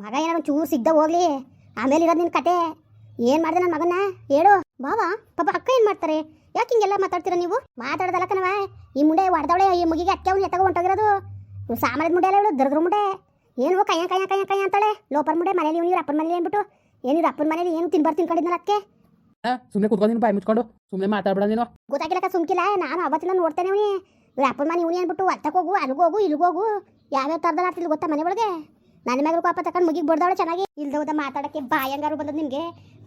ಮಗ ಏನೋ ಚೂರು ಸಿಗ್ದ ಹೋಗ್ಲಿ. ಆಮೇಲೆ ಇರೋದು ನಿನ್ನ ಕತೆ. ಏನು ಮಾಡಿದೆ ನನ್ನ ಮಗನ ಹೇಳು. ಬಾವಾ ಪಾಪ ಅಕ್ಕ ಏನು ಮಾಡ್ತಾರೆ? ಯಾಕೆ ಹಿಂಗೆಲ್ಲ ಮಾತಾಡ್ತೀರಾ ನೀವು? ಮಾತಾಡೋದಲ್ಲ ಕಣವ ಈ ಮುಂಡೆ ಹೊಡೆದವಳೆ ಈ ಮುಗಿಗೆ ಅಕ್ಕೆ ಅವ್ನು ಎತ್ತಗ ಹೊಂಟೋಗಿರೋದು ನೀವು ಸಾಮಾನ್ಯದ ಮುಂಡೆ ಅಲ್ಲ ಇವಳು ದರ್ದ್ರ ಮುಂಡೆ. ಏನು ಕೈಯ ಕೈಯ ಕೈಯ ಕಯ್ಯ ಅಂತಾಳೆ. ಲೋಪರ್ ಮುಂಡೆ ಮನೇಲಿ ಇವ್ನು ಅಪ್ಪನ ಮನೇಲಿ ಏನ್ಬಿಟ್ಟು? ಏನು ಇವ್ರ ಅಪ್ಪನ ಮನೇಲಿ ಏನು ತಿನ್ಬಾರ್ದು ತಿನ್ಕೊಂಡಿದ್ನಲ್ಲ ಅದಕ್ಕೆ ಸುಮ್ಮನೆ ಕುತ್ಕೊಂಡು ನೀನು ಬಾಯಿ ಮುಚ್ಕೊಂಡು. ಸುಮ್ಮನೆ ಮಾತಾಡ್ಬೇಡ ನೀನು. ಗೊತ್ತಾಗಿಲ್ಲಕ್ಕ ಸುಮ್ಕಿಲ್ಲ. ನಾನು ಅವತ್ತಿನ ನೋಡ್ತೇನೆ ಅವನಿ ಇವ್ರ ಅಪ್ಪನ ಮನೆ ಇವನಿ ಅಂದ್ಬಿಟ್ಟು ಅತ್ತಕ್ಕೆ ಹೋಗು ಅಲ್ಗೋಗು ಇಲ್ಗೋಗು ಯಾವ್ಯಾವ ಥರದಲ್ಲಿ ಆಡ್ತಿಲ್ಲ ಗೊತ್ತಾ ಮನೆ ಒಳಗೆ? ನನ್ನ ಮ್ಯಾಗ ಕೋಪ ತಕೊಂಡು ಮುಗಿಗೆ ಬಡ್ದವಳೆ ಚೆನ್ನಾಗಿ. ಇಲ್ದ ಹೋದ ಮಾತಾಡಕ್ಕೆ ಬಾಯಂಗಾರು ಬಂದದ್ದು ನಿಮಗೆ.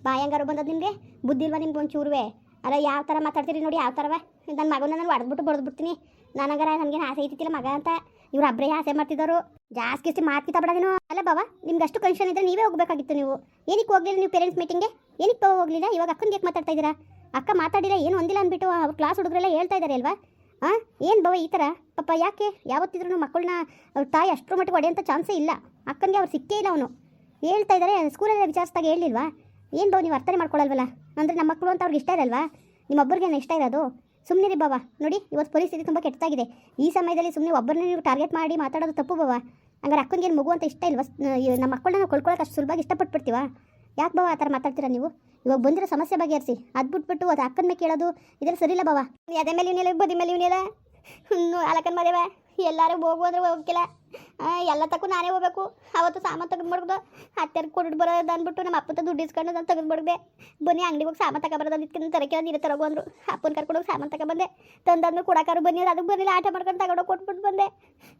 ಬಾಯಂಗಾರು ಬಂದದ್ದು ನಿಮಗೆ. ಬುದ್ಧಿ ನಿಮ್ಗೆ ಒಂದು ಒಂಚೂರುವೆ? ಅಲ್ಲ ಯಾವ ಥರ ಮಾತಾಡ್ತೀರಿ ನೋಡಿ, ಯಾವ ಥರವ ನನ್ನ ಮಗನ ನಾನು ಹೊಡೆದ್ಬಿಟ್ಟು ಬಡ್ದ್ಬಿಡ್ತೀನಿ. ನನಗರ ನನಗೆ ಆಸೆ ಐತಿತ್ತಿಲ್ಲ ಮಗ ಅಂತ. ಇವ್ರು ಅಬ್ರೇ ಆಸೆ ಮಾಡ್ತಿದ್ದವರು. ಜಾಸ್ತಿ ಜಾಸ್ತಿ ಮಾತು ನೀನು. ಅಲ್ಲ ಬಾವ, ನಿಮ್ಗೆ ಅಷ್ಟು ಕನ್ಷನ್ ಇದ್ದರೆ ನೀವೇ ಹೋಗ್ಬೇಕಾಗಿತ್ತು ನೀವು. ಏನಕ್ಕೆ ಹೋಗಲಿಲ್ಲ ನೀವು ಪೇರೆಂಟ್ಸ್ ಮೀಟಿಂಗ್ಗೆ ಏನಕ್ಕೆ ಹೋಗ್ಲಿಲ್ಲ? ಇವಾಗ ಅಕ್ಕನಿಗೆ ಯಾಕೆ ಮಾತಾಡ್ತಾ ಇದ್ದೀರಾ? ಅಕ್ಕ ಮಾತಾಡಿಲ್ಲ ಏನು ಒಂದಿಲ್ಲ ಅಂದ್ಬಿಟ್ಟು ಅವ್ರ ಕ್ಲಾಸ್ ಹುಡುಗರೆಲ್ಲ ಹೇಳ್ತಾ ಇದ್ದಾರೆ ಅಲ್ವಾ? ಹಾಂ ಏನು ಬವ ಈ ಥರ ಪಾಪ ಯಾಕೆ? ಯಾವತ್ತಿದ್ರೂ ಮಕ್ಕಳನ್ನ ಅವ್ರ ತಾಯಿ ಅಷ್ಟರ ಮಟ್ಟಿಗೆ ಹೊಡೆಯೋಂಥ ಚಾನ್ಸೇ ಇಲ್ಲ. ಅಕ್ಕನಿಗೆ ಅವ್ರು ಸಿಕ್ಕೇ ಇಲ್ಲ ಅವನು. ಹೇಳ್ತಾ ಇದ್ದಾರೆ ಸ್ಕೂಲಲ್ಲಿ ವಿಚಾರಿಸಿದಾಗ ಹೇಳಿಲ್ವಾ ಏನು ಬಾವು ನೀವು ಅರ್ಥನೇ ಮಾಡ್ಕೊಳ್ಳಲ್ವಲ್ಲ ಅಂದರೆ ನಮ್ಮ ಮಕ್ಕಳು ಅಂತ ಅವ್ರಿಗೆ ಇಷ್ಟ ಇರಲ್ವಾ? ನಿಮ್ಮೊಬ್ಬರಿಗೆ ಇಷ್ಟ ಇರೋದು? ಸುಮ್ಮನೆ ರೀ ಬಾವ. ನೋಡಿ, ಇವತ್ತು ಪರಿಸ್ಥಿತಿ ತುಂಬ ಕೆಟ್ಟದಾಗಿದೆ. ಈ ಸಮಯದಲ್ಲಿ ಸುಮ್ಮನೆ ಒಬ್ಬರನ್ನೇ ನೀವು ಟಾರ್ಗೆಟ್ ಮಾಡಿ ಮಾತಾಡೋದು ತಪ್ಪು ಬಾವ. ಹಂಗಾರೆ ಅಕ್ಕನಿಗೆ ಏನು ಮಗು ಅಂತ ಇಷ್ಟ ಇಲ್ವಾ? ನಮ್ಮ ಮಕ್ಕಳನ್ನ ನಾವು ಕೊಳ್ಕೊಳ್ಳೋಕೆ ಅಷ್ಟು ಸುಲಭವಾಗಿ ಇಷ್ಟಪಟ್ಬಿಡ್ತೀವಾ? ಯಾಕೆ ಬಾವ ಆ ಥರ ಮಾತಾಡ್ತೀರಾ ನೀವು? ಇವಾಗ ಬಂದಿರೋ ಸಮಸ್ಯೆ ಬಗೆಹರಿಸಿ. ಅದು ಬಿಟ್ಬಿಟ್ಟು ಅದು ಅಕ್ಕನ ಮೇಲೆ ಕೇಳೋದು ಇದೆಲ್ಲ ಸರಿ ಇಲ್ಲ ಬಾವ ಅದೇ ಮೇಲೆ ಇವನೆಲ್ಲ ಬದಿ ಮೇಲೆ ಇವನೆಲ್ಲ. ಹ್ಞೂ ಅಲಕ್ಕನ ಮದೇವ. ಎಲ್ಲರೂ ಹೋಗು ಅಂದ್ರೆ ಹೋಗಿಲ್ಲ ಎಲ್ಲ ತಕ್ಕೂ ನಾನೇ ಹೋಗ್ಬೇಕು. ಅವತ್ತು ಸಾಮಾನು ತೆಗೆದು ಮಡಗ್ದು ಹತ್ತಿರ ಕೊಟ್ಟು ಬರೋದು ಅಂದ್ಬಿಟ್ಟು ನಮ್ಮ ಅಪ್ಪ ದುಡ್ಡು ಇಸ್ಕೊಂಡು ನಾನು ತೆಗೆದು ಬನ್ನಿ, ಅಂಗಡಿಗೆ ಹೋಗಿ ಸಾಮಾನು ತಗೊಬರೋದು ಅದಕ್ಕೆ ತರಕೆ ನೀರು ತರೋಗು ಅಂದರು. ಅಪ್ಪನ ಕರ್ಕೊಂಡು ಹೋಗಿ ಸಾಮಾನು ತಗೊಬಂದೆ ತಂದಾದ್ಮೇಲೆ ಕೊಡಕಾರು ಬನ್ನಿ ಅದಕ್ಕೆ ಬರಲಿಲ್ಲ ಆಟ ಮಾಡ್ಕೊಂಡು ತಗೊಂಡೋಗಿ ಕೊಟ್ಬಿಟ್ಟು ಬಂದೆ.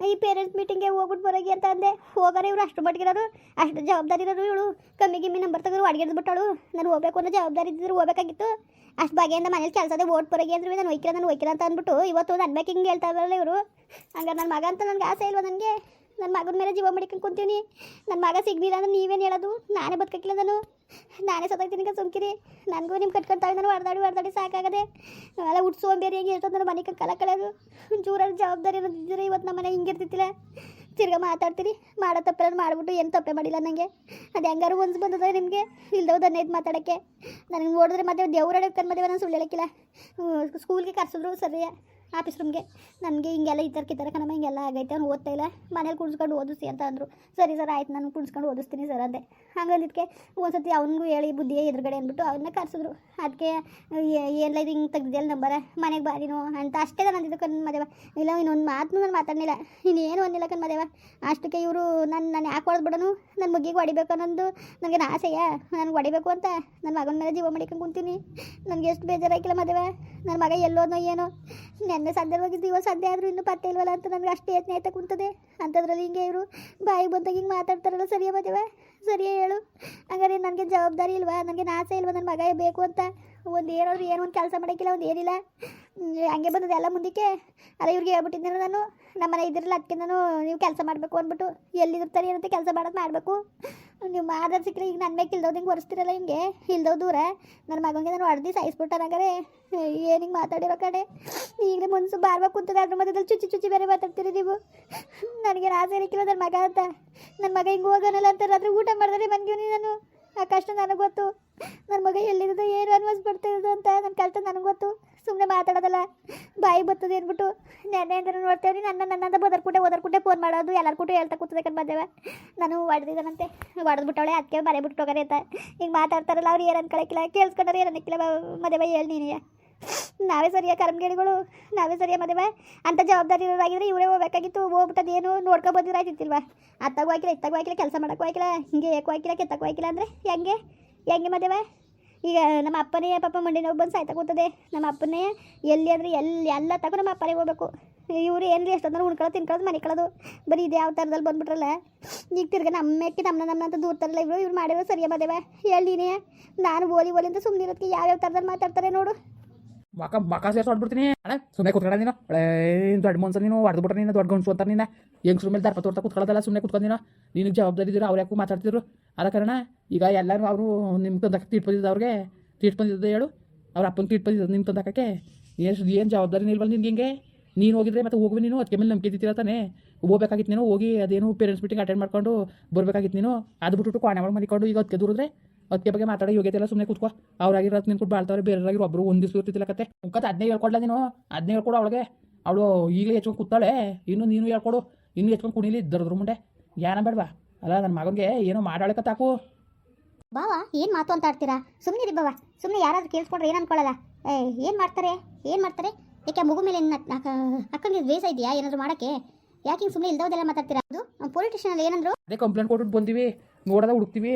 ಈ ಪೇರೆಂಟ್ಸ್ ಮೀಟಿಂಗ್ಗೆ ಹೋಗ್ಬಿಟ್ಟು ಬರೋಗಿ ಅಂತ ಅಂದೆ. ಹೋಗಾರೆ ಇವರು ಅಷ್ಟು ಮಟ್ಟಿಗಿರೋರು ಅಷ್ಟು ಜವಾಬ್ದಾರಿ ಇರೋರು ಇವಳು. ಕಮ್ಮಿ ಗಿಮ್ಮಿ ನಂಬರ್ ತಗೋರು ಅಡ್ಗೆದು ಬಿಟ್ಟಾಳು ನಾನು ಹೋಗ್ಬೇಕು ಅನ್ನೋ ಜವಾಬ್ದಾರಿ ಇದ್ದಿದ್ರು ಹೋಗ್ಬೇಕಾಗಿತ್ತು. ಅಷ್ಟು ಬಗೆಯಿಂದ ಮನೇಲಿ ಕೆಲಸದ ಓಟ್ ಬರೋಗಿ ಅಂದ್ರೆ ನಾನು ಒಯ್ಕಿರ ನಾನು ಒಯ್ಕಿರ ಅಂತ ಅಂದ್ಬಿಟ್ಟು ಇವತ್ತು ನನ್ನ ಹಿಂಗೆ ಹೇಳ್ತಾ ಇರಲ್ಲ ಇವರು. ಹಂಗಾರೆ ನನ್ನ ಮಗ ಅಂತ ನನಗೆ ಆಸೆ ಇಲ್ವಾ ನನಗೆ? ನನ್ನ ಮಗನ ಮೇಲೆ ಜೀವ ಮಡಿಕೊಂಡು ಕುಂತೀನಿ. ನನ್ನ ಮಗ ಸಿಗ್ಲಿಲ್ಲ ಅಂದ್ರೆ ನೀವೇನು ಹೇಳೋದು? ನಾನೇ ಬದುಕಕ್ಕಿಲ್ಲ ನಾನು ನಾನೇ ಸತ್ತೋಗ್ತೀನಿ ಸುಮ್ಕಿರಿ. ನನಗೂ ನಿಮ್ಮ ಕಟ್ಕೊಳ್ತಾವೆ ನಾನು ಹೊಡೆದಾಡಿ ಹೊಡೆದಾಡಿ ಸಾಕಾಗದೆ. ಹುಟ್ಸು ಬೇರೆ ಹೇಗೆ ಎಷ್ಟೊಂದು ನನ್ನ ಮನೆ ಕಲ ಕಳೆಯೋದು. ಜೂರಲ್ಲಿ ಜವಾಬ್ದಾರಿ ಇರೋದಿದ್ದರೆ ಇವತ್ತು ನಮ್ಮ ಮನೆ ಹಿಂಗಿರ್ತಿತ್ತಿಲ್ಲ ತಿರ್ಗಾ ಮಾತಾಡ್ತೀರಿ ಮಾಡೋ ತಪ್ಪೆಲ್ಲ ಮಾಡಿಬಿಟ್ಟು ಏನು ತಪ್ಪೆ ಮಾಡಿಲ್ಲ ನನಗೆ ಅದು ಹೆಂಗಾರು ಒಂದು ಬಂದದ ನಿಮಗೆ? ಇಲ್ದವ ದನ್ನೇದು ಮಾತಾಡೋಕ್ಕೆ. ನನಗೆ ನೋಡಿದ್ರೆ ಮತ್ತೆ ದೇವ್ರ ಕರ್ ಮದುವೆ ನಾನು ಸುಳ್ಳು ಹೇಳಕ್ಕಿಲ್ಲ. ಸ್ಕೂಲ್ಗೆ ಕರ್ಸಿದ್ರು ಸರಿ ಆಫೀಸ್ ರೂಮ್ಗೆ. ನನಗೆ ಹಿಂಗೆಲ್ಲ ಈ ಥರ ಕಿತ್ತರ ಕಣಮ್ಮ, ಹಿಂಗೆಲ್ಲ ಆಗೈತೆ. ಅವ್ನು ಓದ್ತಾ ಇಲ್ಲ. ಮನೇಲಿ ಕುಣಿಸ್ಕೊಂಡು ಓದಿಸಿ ಅಂತ ಅಂದರು. ಸರಿ ಸರ್, ಆಯ್ತು. ನಾನು ಕುಣಿಸ್ಕೊಂಡು ಓದಿಸ್ತೀನಿ ಸರ್ ಅಂದೆ. ಹಂಗಂದಿದ್ದಕ್ಕೆ ಒಂದ್ಸತಿ ಅವನಿಗೂ ಹೇಳಿ ಬುದ್ಧಿ ಎದುರುಗಡೆ ಅಂದ್ಬಿಟ್ಟು ಅವನ್ನ ಕರ್ಸಿದ್ರು. ಅದಕ್ಕೆ ಏನಿಲ್ಲ ಇದು ಹಿಂಗೆ ತೆಗ್ದಿದೆಯಲ್ಲ ನಂಬರ? ಮನೆಗೆ ಬಾರಿನೋ ಅಂತ ಅಷ್ಟೇ ನಾನು ಅಂದಿದ್ದು ಕಣ್ ಮದೇವ. ಇಲ್ಲ, ಇನ್ನೊಂದು ಮಾತು ನಾನು ಮಾತಾಡಲಿಲ್ಲ. ಇನ್ನೇನು ಒಂದಿಲ್ಲ ಕಣ್ ಮದೇವ. ಅಷ್ಟಕ್ಕೆ ಇವರು ನಾನು ನಾನು ಯಾಕೆ ಹೊಡೆದ್ಬಿಡೋನು? ನನ್ನ ಮುಗಿಗೆ ಹೊಡಿಬೇಕು ಅನ್ನೋದು ನನಗೆ ಆಸೆಯ? ನನಗೆ ಹೊಡಿಬೇಕು ಅಂತ? ನನ್ನ ಮಗನ ಮೇಲೆ ಜೀವ ಮಾಡಿಕೊಂಡು ಕುಂತೀನಿ. ನನಗೆ ಎಷ್ಟು ಬೇಜಾರಾಗಿಲ್ಲ ಮದುವೆ? ನನ್ನ ಮಗ ಎಲ್ಲೋನೋ ಏನೋ? ನೆನ್ನೆ ಸಂದೆ ಹೋಗಿದ್ದು ಇವತ್ತು ಸಂದೆ ಆದರೂ ಇನ್ನೂ ಪತ್ತೆ ಇಲ್ವಲ್ಲ ಅಂತ ನನಗೆ ಅಷ್ಟು ಯೋಚನೆ ಆಯ್ತಾ ಕುಂತದೆ. ಅಂಥದ್ರಲ್ಲಿ ಹಿಂಗೆ ಇವರು ಬಾಯಿಗೆ ಬಂದಾಗ ಹಿಂಗೆ ಮಾತಾಡ್ತಾರಲ್ಲ ಸರಿಯ ಮದುವೆ? ಸರಿಯೇ ಹೇಳು. ಹಂಗಾರೆ ನನಗೆ ಜವಾಬ್ದಾರಿ ಇಲ್ವಾ? ನನಗೆ ನಾಸೆ ಇಲ್ವಾ? ನನ್ನ ಮಗ ಬೇಕು ಅಂತ. ಒಂದು ಏನಾದ್ರು ಏನೋ ಒಂದು ಕೆಲಸ ಮಾಡೋಕ್ಕಿಲ್ಲ, ಒಂದು ಏನಿಲ್ಲ. ಹಂಗೆ ಬಂದದ್ದು ಎಲ್ಲ ಮುಂದಕ್ಕೆ. ಅಲ್ಲ ಇವ್ರಿಗೆ ಹೇಳ್ಬಿಟ್ಟಿದ್ದೇನೆ ನಾನು ನಮ್ಮ ಮನೆ ಇದ್ರಲ್ಲ ಅದಕ್ಕೆ ನಾನು ನೀವು ಕೆಲಸ ಮಾಡಬೇಕು ಅಂದ್ಬಿಟ್ಟು. ಎಲ್ಲಿರ್ತಾರೆ ಏನಂತ ಕೆಲಸ ಮಾಡೋದು ಮಾಡಬೇಕು. ನೀವು ಮಾದರ್ ಸಿಕ್ಕರೆ, ಈಗ ನನ್ನ ಮೇಲೆ ಇಲ್ದೋದು ಹಿಂಗೆ ಒರೆಸ್ತಿರಲ್ಲ ಹಿಂಗೆ? ಇಲ್ದೋ ದೂರ? ನನ್ನ ಮಗನಿಗೆ ನಾನು ಹೊಡೆದು ಸಾಯಿಸ್ಬಿಟ್ಟಾನಾಗರೆ ಏನು ಹಿಂಗೆ ಮಾತಾಡಿರೋ ಕಡೆ? ಈಗಲೇ ಮುನ್ಸು ಬಾರ್ಬಾಗ ಕುಂತದ ಅದ್ರ ಮಧ್ಯದಲ್ಲಿ ಚುಚ್ಚಿ ಚುಚ್ಚಿ ಬೇರೆ ಮಾತಾಡ್ತೀರಿ ನೀವು? ನನಗೆ ಆಸೆ ಇರಕ್ಕಿಲ್ಲ ನನ್ನ ಮಗ ಅಂತ. ನನ್ನ ಮಗ ಹಿಂಗೆ ಹೋಗೋನಲ್ಲ ಅಂತಾರೆ ರಾತ್ರಿ ಊಟ ಮಾಡಿದ್ರೆ ಮನ್ಗಿವ್ನಿ ನಾನು. ಕಷ್ಟ ನನಗೆ ಗೊತ್ತು. ನನ್ನ ಮಗ ಎಲ್ಲಿರೋದು, ಏನು ಅನ್ವಯಿಸ್ಬಿಡ್ತಿರೋದು ಅಂತ ನನ್ನ ಕಷ್ಟ ನನಗೆ ಗೊತ್ತು. ಸುಮ್ಮನೆ ಮಾತಾಡೋದಲ್ಲ. ಬಾಯಿ ಬರ್ತದೆ ಅಂದ್ಬಿಟ್ಟು, ನೆನ್ನೆ ಅಂದ್ರೆ ನೋಡ್ತೇವೆ ನನ್ನ ನನ್ನಂತ ಬದರ್ಕುಟೆ ಓದರ್ಕುಟೆ ಫೋನ್ ಮಾಡೋದು, ಎಲ್ಲರ ಕೂಟ ಹೇಳ್ತಾ ಕೂತದಕ್ಕೆ ಬಂದೇವೆ. ನಾನು ಹೊಡೆದಿದ್ದಾನಂತೆ ಹೊಡೆದ್ಬಿಟ್ಟವಳೆ ಅದಕ್ಕೆ ಮನೆ ಬಿಟ್ಟು ಹೋಗಾರೆ ಅಂತ. ಹಿಂಗೆ ಮಾತಾಡ್ತಾರಲ್ಲ, ಅವ್ರು ಏನು ಅನ್ಕೊಳಕ್ಕಿಲ್ಲ ಕೇಳಿಸ್ಕೊಂಡ್ರೆ ಏನು ಅನ್ನಕ್ಕಿಲ್ಲ ಮದುವೆ ಹೇಳಿ ನೀನೇ. ನಾವೇ ಸರಿಯ ಕರ್ಮಗೇಡಿಗಳು ನಾವೇ ಸರಿಯ ಮದುವೆ? ಅಂತ ಜವಾಬ್ದಾರಿ ಇರೋದಾಗಿದ್ರೆ ಇವರೇ ಹೋಗ್ಬೇಕಾಗಿತ್ತು. ಹೋಗ್ಬಿಟ್ಟದು ಏನು ನೋಡ್ಕೊಬೋದಿರ ಆಯ್ತಿತ್ತಿಲ್ವಾ ಅತ್ತಾಗೂ ಹಾಕಿಲ್ಲ, ಇತ್ತಾಗೂ ಹಾಕಿಲ್ಲ, ಕೆಲಸ ಮಾಡೋಕ್ಕೂ ಹಾಕಿಲ್ಲ, ಹಿಂಗೆ ಏಕೋ ಹಾಕಿಲ್ಲ, ಕೆತ್ತಕ್ಕೂ ಹಾಕಿಲ್ಲ ಅಂದರೆ ಹೆಂಗೆ? ಹೆಂಗೆ ಮದುವೆ? ಈಗ ನಮ್ಮ ಅಪ್ಪನೇ ಪಾಪ ಮಂಡಿ ನೋವು ಬಂದು ಸಾಯ್ತಾ ಕೂತದೆ. ನಮ್ಮ ಅಪ್ಪನೇ ಎಲ್ಲಿ ಅಂದರೆ ಎಲ್ಲಿ ಎಲ್ಲ ತಗೋ ನಮ್ಮ ಅಪ್ಪನೇ ಹೋಗ್ಬೇಕು. ಇವರು ಏನ್ರಿ ಎಷ್ಟೊಂದ್ರೆ ಉಣ್ಕೊಳ್ಳೋದು, ತಿನ್ಕೊಳ್ಳೋದು, ಮನೆ ಕಳೋದು. ಬರೀ ಇದು ಯಾವ ಥರದಲ್ಲಿ ಬಂದ್ಬಿಟ್ರಲ್ಲ? ಈಗ ತಿರ್ಗ ನಮ್ಮಕ್ಕೆ ನಮ್ಮನ್ನ ನಮ್ಮ ಅಂತ ದೂರ್ತಾರಲ್ಲ ಇವರು. ಇವ್ರು ಮಾಡಿರೋ ಸರಿಯ ಮದುವೆ? ಹೇಳಿನೇ ನಾನು? ಓಲಿ ಓಲಿ ಅಂತ ಸುಮ್ಮನೆ ಇರೋದಕ್ಕೆ ಯಾವ್ಯಾವ ಥರದಲ್ಲಿ ಮಾತಾಡ್ತಾರೆ ನೋಡು. ಮಕ ಮಕ ಸೇರ್ಸಿ ಹೊಡ್ಬಿಡ್ತೀನಿ ಅಣ್ಣ ಸುಮ್ಮನೆ ಕುತ್ಕೊಂಡ ನೀನು. ದೊಡ್ಡ ಮನ್ಸ ನೀನು? ಹೊಡೆದ್ಬಿಟ್ರೆ ನೀನು ದೊಡ್ಡ ಗಂಡ್ಸು ಅಂತಾರೆ ನೀನು. ಹೆಂಗ್ಸ್ರ ಮೇಲೆ ದರ್ಪ ತೋರ್ತಾ ಕುತ್ಕೊಳ್ಳೋದಲ್ಲ ಸುಮ್ಮನೆ ಕುತ್ಕೊಂಡು ನೀನು. ನಿನಗೆ ಜವಾಬ್ದಾರಿ ಇದ್ದೀರ ಅವ್ರು ಯಾಕೂ ಮಾತಾಡ್ತಿದ್ರು? ಅದ ಕಾರಣ, ಈಗ ಎಲ್ಲರೂ ಅವರು ನಿಮ್ಮ ತಂದಕ್ಕೆ ತೀಟ್ ಬಂದಿದ್ದು ಅವ್ರಿಗೆ. ತೀಟ್ ಬಂದಿದ್ದು ಹೇಳು. ಅವ್ರ ಅಪ್ಪನ ತೀಟ್ ಬಂದಿದ್ದು ನಿಮ್ಮ ತಂದಕ್ಕೆ ಏನು ಏನು ಜವಾಬ್ದಾರಿ ನಿಲ್ವಲ್ಲ ನಿನ್ಗೆ ಹಿಂಗೆ? ನೀನು ಹೋಗಿದ್ರೆ ಮತ್ತೆ ಹೋಗುವೆ ನೀನು ಅದಕ್ಕೆ ಮೇಲೆ ನಂಬಿಕೆ ತಾನೆ? ಹೋಗ್ಬೇಕಾಗಿತ್ತು ನೀನು, ಹೋಗಿ ಅದೇನು ಪೇರೆಂಟ್ಸ್ ಮೀಟಿಂಗ್ ಅಟೆಂಡ್ ಮಾಡ್ಕೊಂಡು ಬರ್ಬೇಕಾಗಿತ್ತು ನೀನು. ಅದು ಬಿಟ್ಬಿಟ್ಟು ಕೋಣೆ ಒಳಗೆ ಮನಿಕೊಂಡು ಈಗ ಅದಕ್ಕೆ ದೂರಿದ್ರೆ? ಅದಕ್ಕೆ ಬಗ್ಗೆ ಮಾತಾಡೋ ಯೋಗ್ಯತೆ ಎಲ್ಲ ಸುಮ್ಮನೆ ಕೂತ್ಕೋ. ಅವ್ರಾಗಿರೋದು ನಿನ್ಕೊಟ್ಟು ಬಾಳ್ತಾವ್ರೆ ಬೇರೆಯವ್ರಾಗಿರೋ ಒಬ್ಬರು ಒಂದು ದಿವಸ ಇರ್ತಿಲ್ಲ ಕತೆ ಮುಖತ್ ಅದನ್ನೇ ಹೇಳ್ಕೊಡ್ಲ ನೀನು? ಅದನ್ನೇ ಹೇಳ್ಕೊಡು ಅವಳಿಗೆ. ಅವಳು ಈಗಲೇ ಹೆಚ್ಕೊಂಡು ಕೂತಾಳೆ. ಇನ್ನು ನೀನು ಹೇಳ್ಕೊಡು. ಇನ್ನು ಹೆಚ್ಕೊಂಡು ಕುಣಿಲಿ ದರದ್ರ ಮುಂಡೆ. ಯಾನ ಬೇಡವಾ ಅಲ್ಲ ನನ್ನ ಮಗನಿಗೆ ಏನೋ ಮಾಡಾಳಕ ತಾಕು. ಬಾವ ಏನು ಮಾತು ಅಂತ ಆಡ್ತೀರಾ? ಸುಮ್ಮನೆ ಬಾವ. ಸುಮ್ಮನೆ ಯಾರಾದ್ರೂ ಕೇಳಿಸ್ಕೊಂಡ್ರೆ ಏನು ಅನ್ಕೊಳ್ಳಲ್ಲ ಏ ಏನು ಮಾಡ್ತಾರೆ? ಏನು ಮಾಡ್ತಾರೆ? ಯಾಕೆ ಮಗು ಮೇಲೆ ಅಕ್ಕನಿಗೆ ದ್ವೇಷ ಇದೆಯಾ? ಏನಾದರೂ ಮಾಡೋಕ್ಕೆ? ಯಾಕೆ ಸುಮ್ಮನೆ ಇಲ್ದೋದೆಲ್ಲ ಮಾತಾಡ್ತೀರಾ? ಅದು ಪೊಲೀಸ್ ಸ್ಟೇಷನಲ್ಲಿ ಏನಂದ್ರು? ಅದೇ ಕಂಪ್ಲೇಂಟ್ ಕೊಟ್ಟು ಬಂದೀವಿ. ನೋಡೋದ ಹುಡುಕ್ತೀವಿ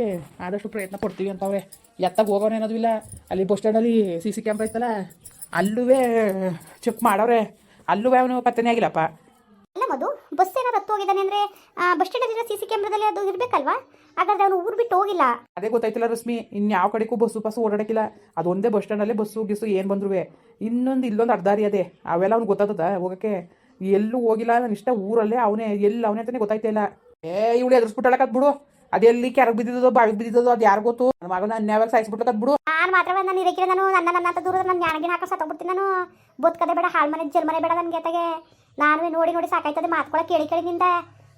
ಆದಷ್ಟು ಪ್ರಯತ್ನ ಪಡ್ತೀವಿ ಅಂತವ್ರೆ. ಎತ್ತಾಗ ಹೋಗೋಣ ಏನದು ಇಲ್ಲ ಅಲ್ಲಿ ಬಸ್ ಸ್ಟ್ಯಾಂಡಲ್ಲಿ ಸಿ ಸಿ ಕ್ಯಾಮ್ರಾ ಐತಲ್ಲ ಅಲ್ಲೂ ಚೆಕ್ ಮಾಡವ್ರೆ. ಅಲ್ಲೂ ಅವನು ಪತ್ತೆನೇ ಆಗಿಲ್ಲಪ್ಪ. ಅಲ್ಲ ಮದು ಬಸ್ ಏನಾರು ಹತ್ತು ಹೋಗಿದ್ದಾನೆ ಅಂದರೆ ಬಸ್ ಸ್ಟ್ಯಾಂಡಲ್ಲಿರೋ ಸಿ ಸಿ ಕ್ಯಾಮ್ರಾದಲ್ಲಿ ಅದು ಇರ್ಬೇಕಲ್ವಾ? ಹಾಗಾದ್ರೆ ಅವನು ಊರು ಬಿಟ್ಟು ಹೋಗಿಲ್ಲ. ಅದೇ ಗೊತ್ತಾಯ್ತಿಲ್ಲ ರಶ್ಮಿ ಇನ್ಯಾವ ಕಡೆಗೂ ಬಸ್ಸು ಬಸ್ಸು ಓಡಾಡಕ್ಕಿಲ್ಲ. ಅದೊಂದೇ ಬಸ್ ಸ್ಟ್ಯಾಂಡಲ್ಲೇ ಬಸ್ಸು ಗಿಸ್ಸು ಏನು ಬಂದ್ರು ಇನ್ನೊಂದು ಇಲ್ಲೊಂದು ಅರ್ಧಾರಿ ಅದೇ. ಅವೆಲ್ಲ ಅವ್ನು ಗೊತ್ತಾಗ್ತದ ಹೋಗಕ್ಕೆ. ಎಲ್ಲೂ ಹೋಗಿಲ್ಲ ನನ್ನ ಇಷ್ಟ ಊರಲ್ಲೇ ಅವನೇ ಎಲ್ಲಿ ಅವನೇ ಅಂತಾನೆ ಗೊತ್ತಾಯ್ತಿಲ್ಲ ಏ ಇವಳು ಎದುರಿಸ್ಬಿಟ್ಟಳಕತ್ ಬಿಡು ಅದೆಲ್ಲಿ ಕೆರಗ್ ಬಿದ್ದಿದ್ದೋ ಬಾವಿಗೆ ಬಿದ್ದಿದ್ದೋ ಅದು ಯಾರು ಗೊತ್ತು? ನನ್ನ ಮಗನ ಅನ್ಯಾವಾಗ ಬಿಡು. ನಾನು ಮಾತ್ರ ನಾನು ಇದಕ್ಕೆ ನಾನು, ನನ್ನ ನನ್ನ ಅಂತ ದೂರದ ನನ್ನ ಜ್ಞಾನಗಿನ ಹಾಕೋ ಸತ್ತೋಗ್ಬಿಡ್ತೀನಿ ನಾನು. ಬದುಕದೆ ಬೇಡ, ಹಾಳು ಮನೆ ಜಲ್ಮನೆ ಬೇಡ ನನಗೆ ತಗೆ ನಾನು ನೋಡಿ ನೋಡಿ ಸಾಕಾಯ್ತದೆ ಮಾತ್ಕೊಳ ಕೇಳಿ ಕೇಳಿ ನಿಂದ.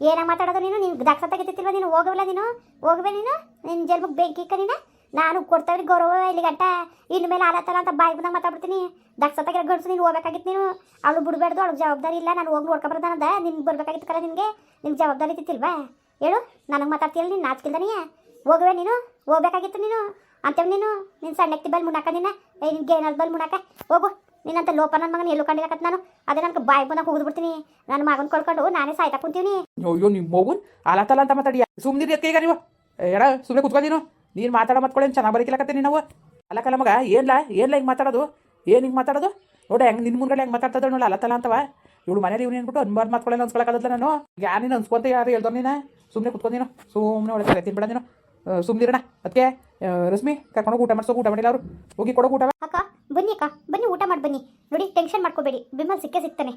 ಏನಾಗ ಮಾತಾಡೋದು ನೀನು? ನಿನ್ ದಾಕ್ಷ ತೆಗಿತಿಲ್ವ ನೀನು? ಹೋಗವಲ್ಲ ನೀನು? ಹೋಗ್ಬೇ ನೀನು? ನಿನ್ನ ಜಲ್ಬಕ್ಕೆ ಬೆಂಕಿ ನೀನು? ನಾನು ಕೊಡ್ತಾವ್ರಿ ಗೌರವ ಇಲ್ಲಿ ಗಂಟ. ಇನ್ನು ಮೇಲೆ ಆಲತ್ತಲ್ಲ ಅಂತ ಬಾಯಿ ಬಂದಾಗ ಮಾತಾಡ್ಬಿಡ್ತೀನಿ. ದಕ್ಷತ ತೆಗಿರೋ ಗಂಡಸು ನೀನು ಹೋಗ್ಬೇಕಾಗಿತ್ತು ನೀನು. ಅವಳು ಬಿಡಬೇಡ್ದು ಅವಳಿಗೆ ಜವಾಬ್ದಾರಿ ಇಲ್ಲ. ನಾನು ಹೋಗಿ ನೋಡ್ಕೊಬಾರ್ದಂದ ನಿನ್ಗೆ ಬರ್ಬೇಕಾಗಿತ್ತು ಕಲ ನಿನಗೆ. ನಿನ್ಗೆ ಜವಾಬ್ದಾರಿ ಇತ್ತಿಲ್ವಾ ಹೇಳು, ನನಗೆ ಮಾತಾಡ್ತೀಯಲ್ಲ ನೀನು ನಾಚ್ಕಿಲ್ದನಿಯ ಹೋಗುವೆ ನೀನು, ಹೋಗ್ಬೇಕಾಗಿತ್ತು ನೀನು. ಅಂತೇವ್ ನೀನು ನಿನ್ನ ಸಣ್ಣಕ್ಕೆ ಬಲ್ ಮುಣಾಕ ನಿನ್ನ ನಿನ್ಗೆ ಏನಾದ್ರು ಬಲ್ ಮುಣಾಕ ಹೋಗು, ನಿನ್ನಂತ ಲೋಪ ನನ್ನ ಮಗನ ಎಲ್ಲೂ ಕಂಡಿರಕತ್ ನಾನು. ಅದೇ ನನಗೆ ಬಾಯಿ ಬಂದಾಗ ಹೋಗಿದ್ ಬಿಡ್ತೀನಿ. ನನ್ನ ಮಗನ ಕೊಡ್ಕೊಂಡು ನಾನೇ ಸಾಯ್ತಾ ಕುಂತೀವಿ ಅಯ್ಯೋ ನಿಮ್ಮ ಮಗುನ್ ಅಲತ್ತಲ್ಲ ಅಂತ ಮಾತಾಡಿ ಸುಮ್ಮನಿರಿ ಅದಕ್ಕೆ ಈಗ ನೀವು. ಎಡ ಸುಮ್ಮನೆ ಕುತ್ಕೊಂಡಿನು ನೀನು. ಮಾತಾಡೋ ಮತ್ಕೊಳ್ಳೇನು ಚೆನ್ನಾಗಿ ಬರೀಕಿಲ್ಲಕತ್ತೆ ನೀನು ನಾವು? ಕಲ ಮಗ, ಏನ್ಲ ಏನ್ಲ ಹಿಂಗೆ ಮಾತಾಡೋದು? ಏನು ಹಿಂಗೆ ಮಾತಾಡೋದು? ನೋಡಿ, ಹೆಂಗೆ ನಿನ್ನ ಮುಂದ್ಗಡೆ ಹೆಂಗೆ ಮಾತಾಡ್ತದ ನೋಡಲ್ಲ ಅಲತ್ತಲ್ಲ ಅಂತವ. ಇವಳು ಮನೇಲಿ ಇವ್ನು ಏನ್ಬಿಟ್ಟು ಅನ್ಬಾರ್ದು ಮಾತ್ಕೊಳ್ಳೋಣ ಅನ್ಸ್ಕೊಳಕಲ್ಲ ನಾನು. ಯಾರು ನೀನು ಅನ್ಸ್ಕೊಂತ ಯಾರು ಹೇಳ್ದೋ ನೀನು? ಸುಮ್ಮನೆ ನೀನು ಸುಮ್ಮನೆ ಒಳಗೆ ತಲೆ ತಿನ್ಬೇಡ ನೀನು. ಅದಕ್ಕೆ ರಶ್ಮಿ ಕರ್ಕೊಂಡೋಗಿ ಊಟ ಮಾಡಿಸೋ, ಊಟ ಮಾಡಿಲ್ಲ ಅವರು. ಹೋಗಿ ಕೊಡೋ ಊಟ ಅಕ್ಕ, ಬನ್ನಿ ಅಕ್ಕ, ಬನ್ನಿ ಊಟ ಮಾಡಿ ಬನ್ನಿ. ನೋಡಿ, ಟೆನ್ಷನ್ ಮಾಡ್ಕೋಬೇಡಿ. ಬಿಮ್ಮಲ್ ಸಿಕ್ಕೇ ಸಿಗ್ತಾನೆ.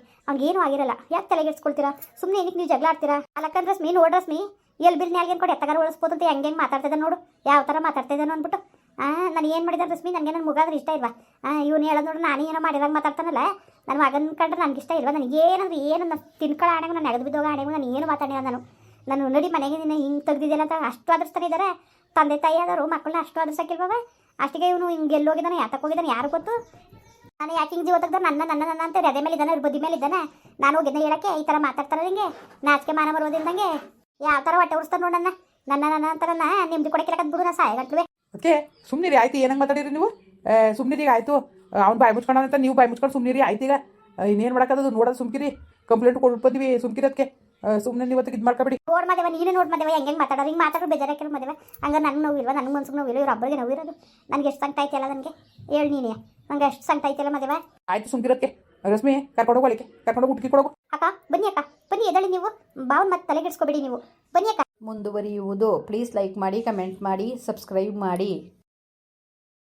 ಏನು ಆಗಿರಲ್ಲ. ಯಾಕೆ ತಲೆಗೆಡ್ಸ್ಕೊಳ್ತೀರಾ ಸುಮ್ಮನೆ ಏನಕ್ಕೆ ನೀವು ಜಗಳ ಆಡ್ತೀರಾ? ಅಲ್ಲಕ್ಕಂದ್ರೆ ರಶ್ಮಿ, ನೋಡಿ ರಶ್ಮಿ. ಎಲ್ಲಿ ಬಿಲ್ ಏನು ಕೊಡಿ ಎತ್ತಗಾರ ಉಳಿಸ್ಬೋದು ಅಂತ ಹೆಂಗೆ ಹೆಂಗೆ ಮಾತಾಡ್ತಿದ್ದೆ ನೋಡು. ಯಾವ ಥರ ಮಾತಾಡ್ತಾ ಇದ್ದಾನೆ ಅಂದ್ಬಿಟ್ಟು ಹಾಂ ನಾನು ಏನು ಮಾಡಿದ ರಶ್ಮಿ? ನನಗೆ ನನ್ನ ಮುಗಾದ್ರೆ ಇಷ್ಟ ಇಲ್ವಾ? ಆ, ಇವನು ಹೇಳೋದು ನೋಡು, ನಾನು ಏನೋ ಮಾಡಿದಾಗ ಮಾತಾಡ್ತಾನಲ್ಲ. ನನ್ನ ಮಗನ ಕಂಡ್ರೆ ನನಗೆ ಇಷ್ಟ ಇಲ್ವಾ? ನನಗೆ ಏನಂದ್ರೆ ಏನು ನನ್ನ ತಿನ್ಕೊಳ್ಳೋ ಆಣೆಗೂ, ನಾನು ಎಗದು ಬಿದ್ದೋಗ ಆಣೆಗೂ, ನಾನು ಏನು ಮಾತಾಡಿಲ್ಲ ನಾನು ನಾನು ನಡಿ ಮನೆಗೆ ನಿನ್ನ ಹಿಂಗೆ ತೆಗ್ದಿದ್ದೇನೆ ಅಂತ ಅಷ್ಟು ಆದರ್ಸ್ತಾರೆ ಇದ್ದಾರೆ ತಂದೆ ತಾಯಿ ಆದರು ಮಕ್ಕಳನ್ನ ಅಷ್ಟು ಆದರ್ಸಕ್ಕಿಲ್ವ ಅಷ್ಟಿಗೆ ಇವನು ಹಿಂಗೆ ಎಲ್ಲಿ ಹೋಗಿದ್ದಾನೆ ಯಾತಕ್ಕೆ ಹೋಗಿದ್ದಾನೆ ಯಾರು ಗೊತ್ತು? ನಾನು ಯಾಕೆ ಹಿಂಗೆ ಜೀವ ನನ್ನ ನನ್ನ ನನ್ನ ಅಂತ ಅದೇ ಮೇಲೆ ಇದ್ದಾನೆ ಬುದ್ಧಿ ಬದಿ ಮೇಲೆ ಇದ್ದಾನೆ. ನಾನು ಹೋಗಿದ್ದೆ ಹೇಳಕ್ಕೆ ಈ ಥರ ಮಾತಾಡ್ತಾರೆ ಹಿಂಗೆ ನಾಚಿಕೆ ಮಾನ ಬರೋದಿಂದಂಗೆ ಯಾವ ಥರ ಹೊಟ್ಟೆ ಉರಿಸ್ತಾರೆ ನೋಡಣ್ಣ ನನ್ನ. ನನ್ನ ಅಂತ ನನ್ನ ನಿಮ್ದು ಕೊಡಕ್ಕೆ ಬಿಡು, ನಾ ಸಾಯಗಟ್ಲುವೆ. ಸುಮ್ಮನೆ ಸುಮ್ಮನಿರಿ ಆಯ್ತು, ಏನಂಗೆ ಮಾತಾಡಿರಿ ನೀವು? ಸುಮ್ಮನಿರಿ ಆಯಿತು. ಅವ್ನು ಬಾಯಿ ಮುಚ್ಕೊಂಡಂತ ನೀವು ಬಾಯಿ ಮುಚ್ಕೊಂಡು ಸುಮ್ಮನಿರಿ ಆಯ್ತು ಈಗ ಇನ್ನೇನು ಮಾಡೋಕ್ಕದು ನೋಡೋದು ಸುಮ್ಕಿರಿ. ಕಂಪ್ಲೇಂಟ್ ಕೊಟ್ಟು ಬಂದಿವಿ ಸುಮ್ಕಿರಿ ಅದಕ್ಕೆ ಸುಮ್ಮನೆ ನೀವು ಇದು ಮಾಡ್ಕೊಬೇಡಿ. ನೋಡ್ ಮದೇವ ನೀನು ನೋಡ್ ಮದೇವ ಹೆಂಗೆ ಹೆಂಗೆ ಮಾತಾಡೋದು? ಹಿಂಗೆ ಮಾತಾಡೋ ಬೇಜಾರಕ್ಕೆ ಮದೇವ. ಹಂಗೆ ನಂಗೆ ನೋವಿಲ್ವ ನನಗೆ ಮನ್ಸಿಗೆ ನೋವಿಲ್ಲ ಇವ್ರ ಒಬ್ಬರಿಗೆ ನೋವಿರೋದು ನನಗೆ ಎಷ್ಟು ಸಂಕಟ ಅಲ್ಲ ನನಗೆ? ಹೇಳಿ ನೀನೇ. ನಂಗೆ ಎಷ್ಟು ಸಂಕಟ ಅಲ್ಲ ಮದೇವ? ಆಯ್ತು ಸುಮ್ಕಿರೋದಕ್ಕೆ ರಶ್ಮಿ ಕರ್ಕೊಂಡೋಗಿ ಒಳಗೆ ಕರ್ಕೊಂಡೋಗಿ ಉಟ್ಕಿ ಕೊಡೋಗು. ಅಕ್ಕ ಬನ್ನಿ ಅಕ್ಕ. ಬನ್ನಿ ಎದಳಿ ನೀವು? ಬಾವನ್ ಮತ್ತೆ ತಲೆಗೆಡ್ಸ್ಕೊಬೇಡಿ ನೀವು. ಬನ್ನಿ ಅಕ್ಕ. ಮುಂದುವರಿಯುವುದು. ಪ್ಲೀಸ್ ಲೈಕ್ ಮಾಡಿ ಕಮೆಂಟ್ ಮಾಡಿ ಸಬ್ಸ್ಕ್ರೈಬ್ ಮಾಡಿ.